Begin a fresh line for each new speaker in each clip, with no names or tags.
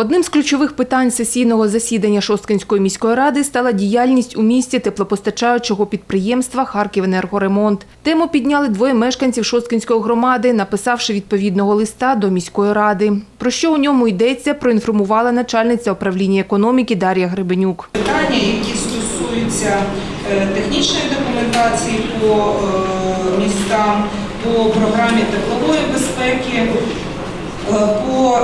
Одним з ключових питань сесійного засідання Шосткинської міської ради стала діяльність у місті теплопостачаючого підприємства «Харківенергоремонт». Тему підняли двоє мешканців Шосткинської громади, написавши відповідного листа до міської ради. Про що у ньому йдеться, проінформувала начальниця управління економіки Дар'я Гребенюк.
питання, які стосуються е, технічної документації по е, містам, по програмі теплової безпеки, е, по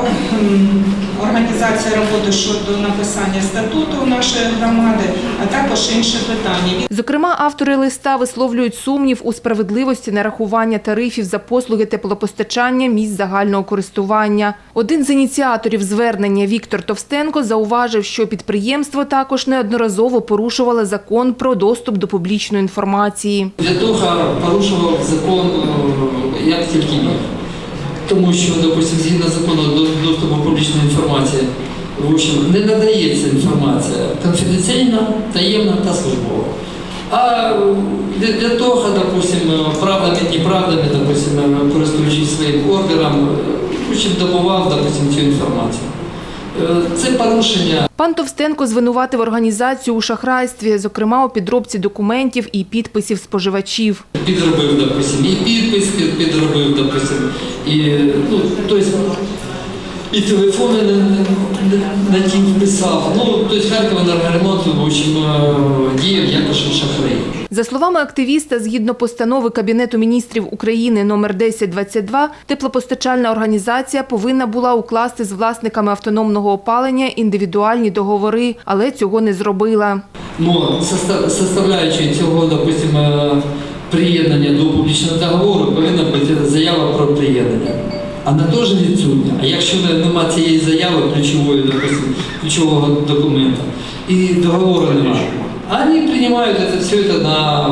м, організації роботи щодо написання статуту нашої громади, а також інші питання.
Зокрема, автори листа висловлюють сумнів у справедливості нарахування тарифів за послуги теплопостачання місць загального користування. Один з ініціаторів звернення Віктор Товстенко зауважив, що підприємство також неодноразово порушувало закон про доступ до публічної інформації.
В'ятуха порушував закон е, як тільки міг. Тому що, допустим, згідно закону до доступу публічної інформації, в общем, не надається інформація конфіденційна, таємна та службова. А для, того, допустим, правдами, неправдами, допустим, користуючись своїм ордером, добував, допустим, цю інформацію. Е, Це порушення
Пан Товстенко звинуватив організацію у шахрайстві, зокрема у підробці документів і підписів споживачів.
підробив, допустим, і підпис підробив, допустим, і, ну, тобто, і телефони не, не, не ті вписав. Ну, тобто Харків енергоремонт, в общем, діяв якось шахрай.
За словами активіста, згідно постанови Кабінету міністрів України номер 1022, теплопостачальна організація повинна була укласти з власниками автономного опалення індивідуальні договори, але цього не зробила.
Соста- составляючи цього, допустим, е, приєднання до публічного договору повинна бути заява про приєднання. Вона теж відсутня. А якщо нема цієї заяви ключової, допустим, ключового документа, і договору немає, вони приймають це все це на,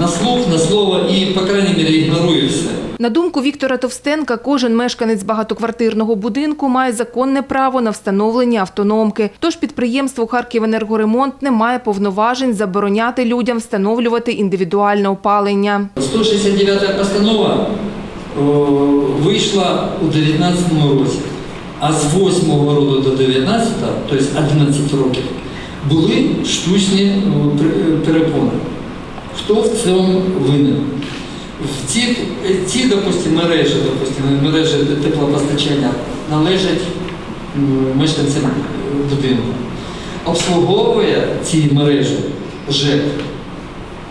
на слух, на слово і, по крайней мере, ігнорують все.
На думку Віктора Товстенка, кожен мешканець багатоквартирного будинку має законне право на встановлення автономки. Тож підприємство «Харківенергоремонт» не має повноважень забороняти людям встановлювати індивідуальне опалення.
169 постанова вийшла у 2019 році, а з 8 року до 19, тобто 11 років, були штучні о, перепони. Хто в цьому винен? Ці, ці допустим, мережі, допустим, мережі теплопостачання належать мешканцям будинку. Обслуговує ці мережі ЖЕК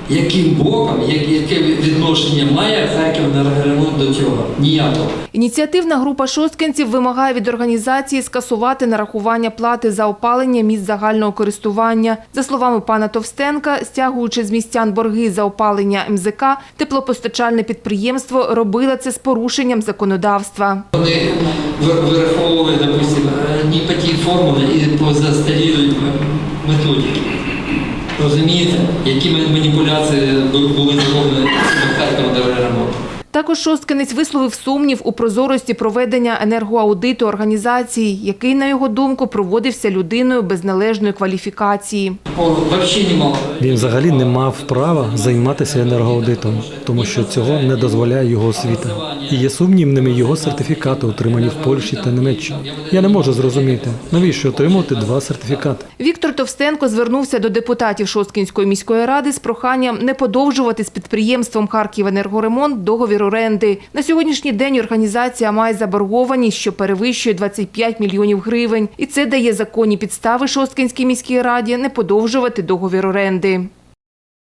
яким боком, як- яке відношення має Харків енергоремонт до цього? Ніякого.
Ініціативна група шосткинців вимагає від організації скасувати нарахування плати за опалення місць загального користування. За словами пана Товстенка, стягуючи з містян борги за опалення МЗК, теплопостачальне підприємство робило це з порушенням законодавства.
Вони ви- вираховували, допустим, не по тій формулі і по застарілій методиці. Розумієте, які маніпуляції бу- були зроблені до енергоремонт?
Також шосткинець висловив сумнів у прозорості проведення енергоаудиту організації, який, на його думку, проводився людиною без належної кваліфікації.
Він взагалі не мав права займатися енергоаудитом, тому що цього не дозволяє його освіта. І є сумнівними його сертифікати, отримані в Польщі та Німеччині. Я не можу зрозуміти, навіщо отримувати два сертифікати.
Віктор Товстенко звернувся до депутатів Шосткінської міської ради з проханням не подовжувати з підприємством «Харківенергоремонт» договір оренди. На сьогоднішній день організація має заборгованість, що перевищує 25 мільйонів гривень. І це дає законні підстави Шосткинській міській раді не подовжувати договір оренди.